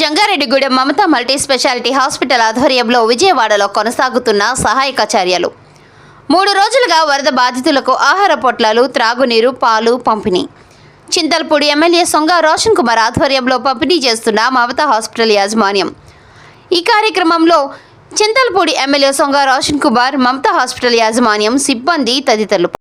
Jangareddygudem Mamata multi specialty hospital ఆధ్వర్యంలో విజయవాడలో కొనసాగుతున్న సహాయక చర్యలు మూడు రోజులుగా వరద బాధితులకు ఆహార పొట్లాలు త్రాగునీరు పాలు పంపిణీ. చింతల్పూడి ఎమ్మెల్యే సొంగ రోషన్ కుమార్ ఆధ్వర్యంలో పంపిణీ చేస్తున్న మమతా హాస్పిటల్ యాజమాన్యం. ఈ కార్యక్రమంలో చింతల్పూడి ఎమ్మెల్యే సొంగ రోషన్ కుమార్ మమతా హాస్పిటల్ యాజమాన్యం సిబ్బంది తదితరులు